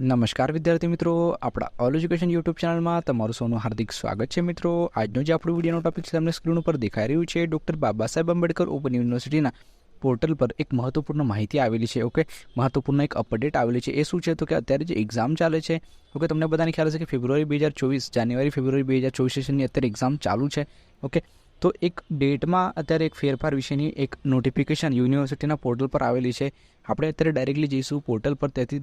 નમસ્કાર વિદ્યાર્થી મિત્રો, આપણા ઓલ એજ્યુકેશન યુટ્યુબ ચેનલમાં તમારું સૌનું હાર્દિક સ્વાગત છે મિત્રો. આજનો જે આપણો વિડીયોનો ટોપિક છે, તમને સ્ક્રીન ઉપર દેખાઈ રહ્યું છે ડૉક્ટર બાબા સાહેબ આંબેડકર ઓપન યુનિવર્સિટીના પોર્ટલ પર એક મહત્વપૂર્ણ માહિતી આવેલી છે ઓકે મહત્વપૂર્ણ એક અપડેટ આવેલી છે. એ શું છે? તો કે અત્યારે જે એક્ઝામ ચાલે છે ઓકે તમને બધાને ખ્યાલ છે કે ફેબ્રુઆરી બે હજાર ચોવીસ જાન્યુઆરી ફેબ્રુઆરી બે હજાર ચોવીસ સેશનની અત્યારે એક્ઝામ ચાલુ છે ઓકે તો એક ડેટમાં અત્યારે એક ફેરફાર વિશેની એક નોટિફિકેશન યુનિવર્સિટીના પોર્ટલ પર આવેલી છે. આપણે અત્યારે ડાયરેક્ટલી જઈશું પોર્ટલ પર, તેથી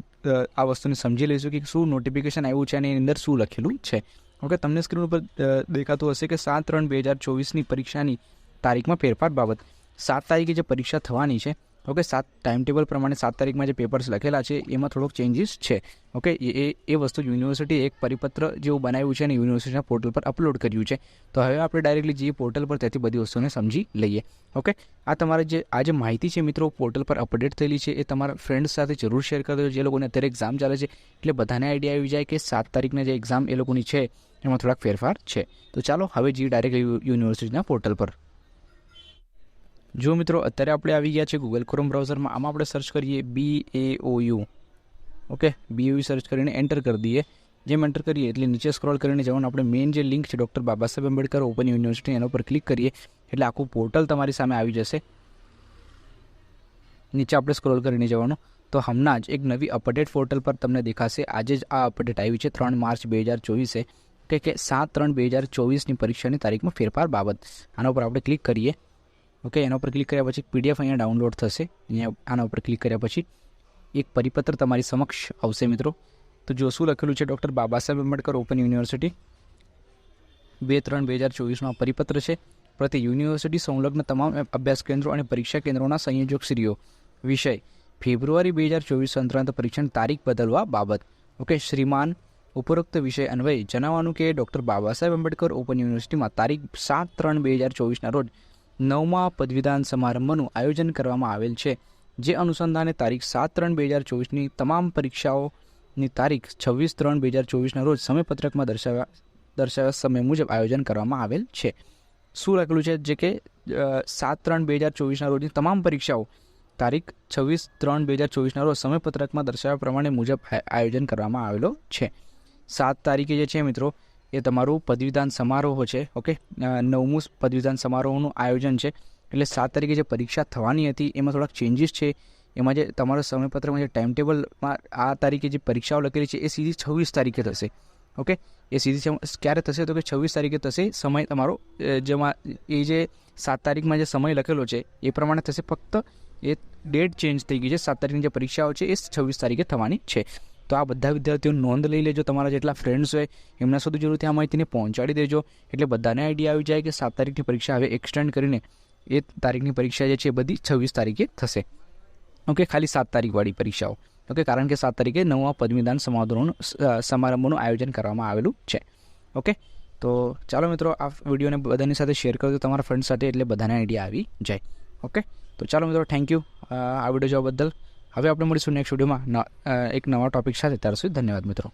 આ વસ્તુને સમજી લઈશું કે શું નોટિફિકેશન આવ્યું છે અને એની અંદર શું લખેલું છે. ઓકે, તમને સ્ક્રીન ઉપર દેખાતું હશે કે સાત ત્રણ બે હજાર ચોવીસની પરીક્ષાની તારીખમાં ફેરફાર બાબત. સાત તારીખે જે પરીક્ષા થવાની છે ઓકે, સાત ટાઈમ ટેબલ પ્રમાણે સાત તારીખમાં જે પેપર્સ લખેલા છે, એમાં થોડોક ચેન્જીસ છે. ઓકે, એ, એ- વસ્તુ યુનિવર્સિટી એક પરિપત્ર જેવું બનાવ્યું છે અને યુનિવર્સિટીના પોર્ટલ પર અપલોડ કર્યું છે. તો હવે આપણે ડાયરેક્ટલી જઈએ પોર્ટલ પર ત્યાંથી બધી વસ્તુને સમજી લઈએ. ઓકે, આ તમારે જે, આ જે માહિતી છે મિત્રો પોર્ટલ પર અપડેટ થયેલી છે, એ તમારા ફ્રેન્ડ્સ સાથે જરૂર શેર કરી દેજો. જે લોકોને અત્યારે એક્ઝામ ચાલે છે, એટલે બધાને આઈડિયા આવી જાય કે સાત તારીખના જે એક્ઝામ એ લોકોની છે, એમાં થોડાક ફેરફાર છે. તો ચાલો, હવે જઈએ ડાયરેક્ટ યુનિવર્સિટીના પોર્ટલ પર જો મિત્રો, અત્યારે આપણે આવી ગયા છે ગૂગલ ક્રોમ બ્રાઉઝરમાં આમાં આપણે સર્ચ કરીએ B A O U okay B U search કરીને એન્ટર કરી દઈએ. જેમ એન્ટર કરીએ એટલે નીચે સ્ક્રોલ કરીને જવાનું. આપણે મેઇન જે લિંક છે doctor Baba Saheb Ambedkar open university એના ઉપર ક્લિક કરીએ. એટલે આખું પોર્ટલ તમારી સામે આવી જશે. નીચે આપણે સ્ક્રોલ કરીને જવાનું. તો હમણાં જ એક નવી અપડેટ પોર્ટલ પર તમને દેખાશે. આજે જ આ અપડેટ આવી છે, ત્રણ માર્ચ બે હજાર ચોવીસે. કે કે સાત ત્રણ બે હજાર ચોવીસની પરીક્ષાની તારીખમાં ફેરફાર બાબત. આના ઉપર આપણે ક્લિક કરીએ. ઓકે, એના ઉપર ક્લિક કર્યા પછી પીડીએફ અહીંયા ડાઉનલોડ થશે. અહીંયા આના ઉપર ક્લિક કર્યા પછી એક પરિપત્ર તમારી સમક્ષ આવશે મિત્રો. તો જો શું લખેલું છે doctor Baba Saheb Ambedkar open university? બે ત્રણ બે હજાર ચોવીસનો આ પરિપત્ર છે. પ્રતિ યુનિવર્સિટી સંલગ્ન તમામ અભ્યાસ કેન્દ્રો અને પરીક્ષા કેન્દ્રોના સંયોજક શ્રીઓ વિષય, ફેબ્રુઆરી બે હજાર ચોવીસ સંક્રાંત પરીક્ષણ તારીખ બદલવા બાબત. ઓકે, શ્રીમાન ઉપરોક્ત વિષય અન્વયે જણાવવાનું કે ડૉક્ટર બાબા સાહેબ આંબેડકર ઓપન યુનિવર્સિટીમાં તારીખ સાત ત્રણ બે હજાર ચોવીસના રોજ નવમા પદવીદાન સમારંભનું આયોજન કરવામાં આવેલ છે, જે અનુસંધાને તારીખ સાત ત્રણ બે હજાર ચોવીસની તમામ પરીક્ષાઓની તારીખ છવ્વીસ ત્રણ બે હજાર ચોવીસના રોજ સમયપત્રકમાં દર્શાવ્યા દર્શાવ્યા સમય મુજબ આયોજન કરવામાં આવેલ છે. શું લખેલું છે? જે કે સાત ત્રણ બે હજાર ચોવીસના રોજની તમામ પરીક્ષાઓ તારીખ છવ્વીસ ત્રણ બે હજાર ચોવીસના રોજ સમયપત્રકમાં દર્શાવ્યા પ્રમાણે મુજબ આયોજન કરવામાં આવેલો છે. સાત તારીખે જે છે મિત્રો એ તમારું પદવીદાન સમારોહ છે, ઓકે? નવમું પદવીદાન સમારોહનું આયોજન છે. એટલે સાત તારીખે જે પરીક્ષા થવાની હતી, એમાં થોડાક ચેન્જીસ છે. એમાં જે તમારો સમયપત્રમાં જે ટાઈમ ટેબલમાં આ તારીખે જે પરીક્ષાઓ લખેલી છે, એ સીધી છવ્વીસ તારીખે થશે. ઓકે? એ સીધી ક્યારે થશે તો કે છવ્વીસ તારીખે થશે, સમય તમારો જેમાં, એ જે સાત તારીખમાં જે સમય લખેલો છે, એ પ્રમાણે થશે ફક્ત એ ડેટ ચેન્જ થઈ ગઈ છે, સાત તારીખની જે પરીક્ષાઓ છે, એ છવ્વીસ તારીખે થવાની છે. તો આ બધા વિદ્યાર્થીઓ નોંધ લઈ લેજો. તમારા જેટલા ફ્રેન્ડ્સ હોય, એમના સુધી જરૂરથી આ માહિતીને પહોંચાડી દેજો. એટલે બધાને આઈડિયા આવી જાય કે સાત તારીખની પરીક્ષા હવે એક્સટેન્ડ કરીને એ તારીખની પરીક્ષા જે છે એ બધી છવ્વીસ તારીખે થશે. ઓકે ખાલી સાત તારીખવાળી પરીક્ષાઓ. ઓકે કારણ કે સાત તારીખે નવા પદવીદાન સમારોહનું સમારંભનું આયોજન કરવામાં આવેલું છે. ઓકે તો ચાલો મિત્રો, આ વિડીયોને બધાની સાથે શેર કરજો તમારા ફ્રેન્ડ સાથે એટલે બધાને આઈડિયા આવી જાય. ઓકે તો ચાલો મિત્રો થેન્ક યુ આ વીડિયો જોવા બદલ હવે આપણે મળીશું નેક્સ્ટ વિડીયોમાં એક નવા ટોપિક સાથે. ત્યાર સુધી ધન્યવાદ મિત્રો.